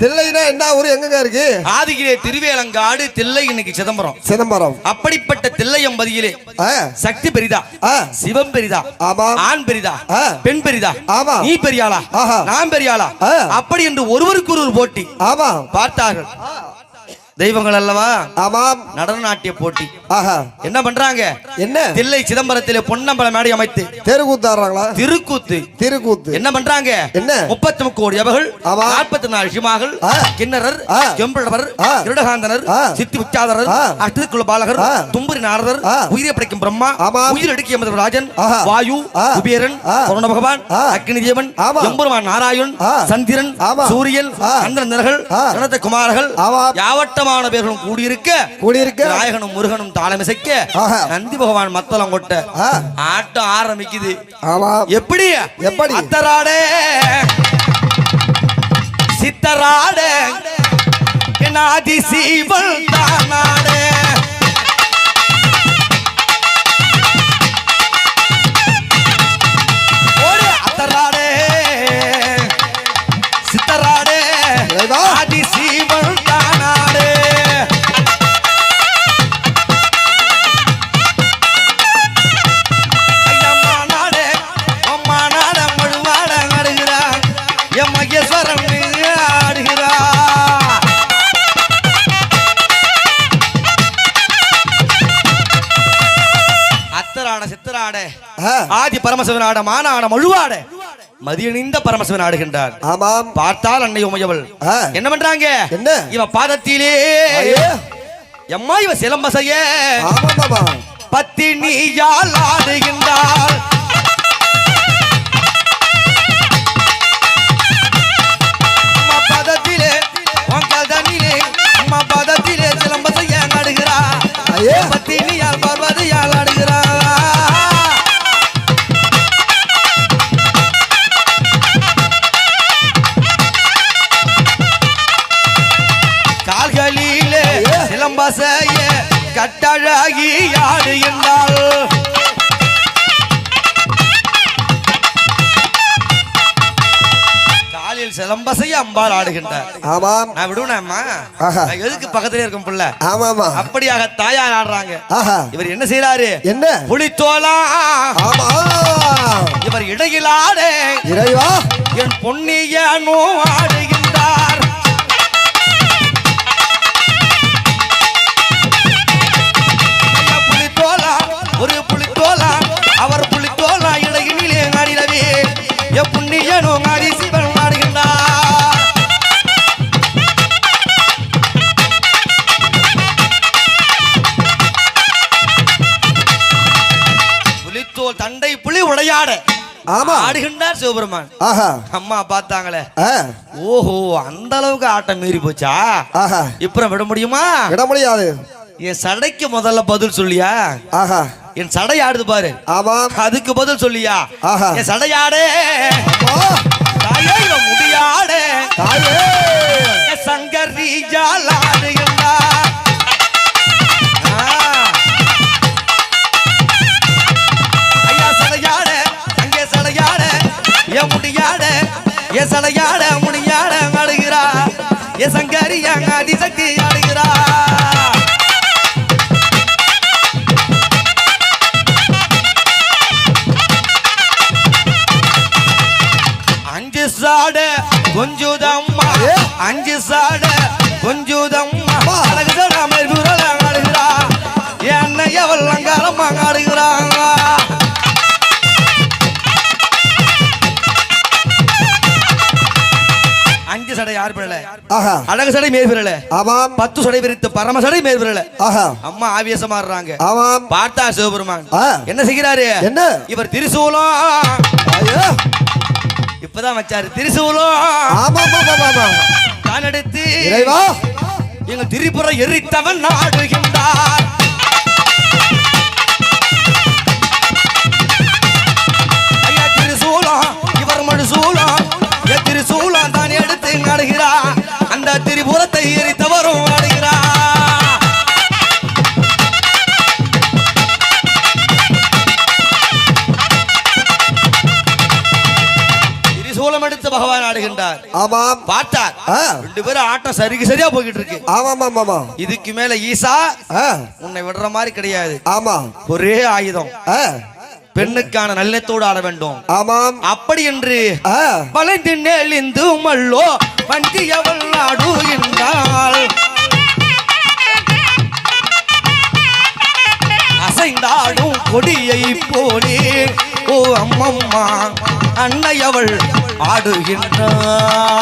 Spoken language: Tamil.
தில்லைனா என்ன ஊரு எங்கங்க இருக்கு ஆதிகிரே திருவேலங்காடு தில்லை இன்னைக்கு சிதம்பரம் சிதம்பரம் அப்படிப்பட்ட தில்லையம்பதியிலே ஆ, சக்தி பெரிதா. சிவம் பெரிதா ஆமாம். ஆண் பெரிதா. பெண் பெரிதா ஆமா. நீ பெரியாளா. நான் பெரியாளா. அப்படி என்று ஒருவருக்கு ஒருவர் போட்டி ஆமா பார்த்தார்கள் தெய்வங்கள் அல்லவா ஆமாம் நடன நாட்டிய போட்டி ஆஹா என்ன பண்றாங்க என்ன தில்லை சிதம்பரத்திலே பொன்னம்பல மேடை அமைத்து தெருக்கூத்தாடுறாங்களா திருக்கூத்து திருக்கூத்து என்ன பண்றாங்க என்ன? முப்பத்தி கோடி அவர்கள். நாற்பத்தி நாலு சிமாகள் ஆ. இருடகாந்தனர் ஆ. சித்தி உச்சாதரர். அஷ்டகுல பாலகர். தும்புரி நாரதர். உயிரை படைக்கும் பிரம்மா. உயிர் அடிக்கிய மதுர ராஜன். வாயு. குபேரன் ஆ. வருண பகவான். அக்னி தேவன். எம்பெருமான் நாராயண். சந்திரன். சூரியன். கணத்த குமாரர்கள் ஆமா. யாவட்டமான பேர்களும் கூடியிருக்க கூடியிருக்க. நாயகனும் முருகனும் தாளமிசைக்க. நந்தி பகவான் மத்தளம் கொட்ட. ஆட்டம் ஆரம்பிக்குது. ஆமாம் எப்படி? எப்படி? அத்தராடே. சித்தராடே. ஆதி சீவல் தானாடே. அத்தராடே. சித்தராடே. ஆதி சீவல் அத்தராட சித்தராட. ஆதி பரமசிவன் ஆட மானாட மழுவாட. மதியணிந்த பரமசிவன் ஆடுகின்றார் ஆமாம். பார்த்தால் அன்னை உமையவள். என்ன பண்றாங்க? என்ன? இவ பாதத்திலே. எம்மா இவ சிலம்பசைய. பத்தினியால் ஆடுகின்றாள். ஐயே. சிலம்பசைய கட்டழகி ஆடுகின்றாள் காலில் சிலம்பசைய அம்பாள் ஆடுகின்றார். ஆமாம் நான் விடுவேனாம்மா. எதுக்கு பக்கத்துல இருக்கும் புள்ள? ஆமாமா அப்படியாக தாயார் ஆடுறாங்க. இவர் என்ன செய்யறாரு என்ன? புலித்தோலா ஆமா. இவர் இடையிலாடு இறைவா. என் பொன்னியனோ ஆடுகின்றார். ஆமா. ஆடுகின்றார் சிவபெருமான். ஆஹா. அம்மா பார்த்தாங்களே. ஓஹோ அந்த அளவுக்கு ஆட்டம் மீறி போச்சா? ஆஹா. இப்ப விட முடியுமா? விட முடியாது. என் சடைக்கு முதல்ல பதில் சொல்லியா? ஆஹா. என் சடை ஆடுது பாரு. ஆமாம் அதுக்கு பதில் சொல்லியா? ஆஹா. என் சடையாடே. ஆ, தாயே முடியாடே. தாயே. சங்கரி ஜாலாடுகின்றா கொஞ்சுதம்மா. அஞ்சு சாட கொஞ்சுதம்மா. அழகு விரல ஆடுகிறா. என்னை எவள் அங்காரமா ஆடுகிறாங்க அஞ்சு சடை யார் பிறல? ஆஹா. அழகு சடை மேல் பிறல. ஆமாம். பத்து சடை விரித்து பரம சடை மேல் பிறல. ஆஹா. அம்மா ஆவேசமாடுறாங்க ஆமாம். பார்த்தா சிவபெருமான். என்ன செய்கிறாரு? என்ன? இவர் திரிசூலம். இப்பதான் வச்சாரு. திரிசூலம் இறைவா. எங்கள் திரிபுர எரித்தவன் நாடுகின்றார். பகவான் ஆடுகின்றார். ஆமாம். பார்த்தார். ரெண்டு பேரும் ஆட்டம் சரிக்கு சரியா போய்கிட்டு இருக்கு ஆமா ஆமா ஆமா இதுக்கு மேல ஈசா உன்னை விடுற மாதிரி கிடையாது. ஆமா ஒரே ஆயுதம். பெண்ணுக்கான நல்லத்தோடு ஆட வேண்டும். ஆமாம். அப்படி என்று வளைந்து நெளிந்து மல்லோ வண்டியவள் நாடுகின்றாள் அசைந்தாடும் கொடியை போலே ஓ அம்மம்மா அன்னையவள் ஆடுகின்றாள்.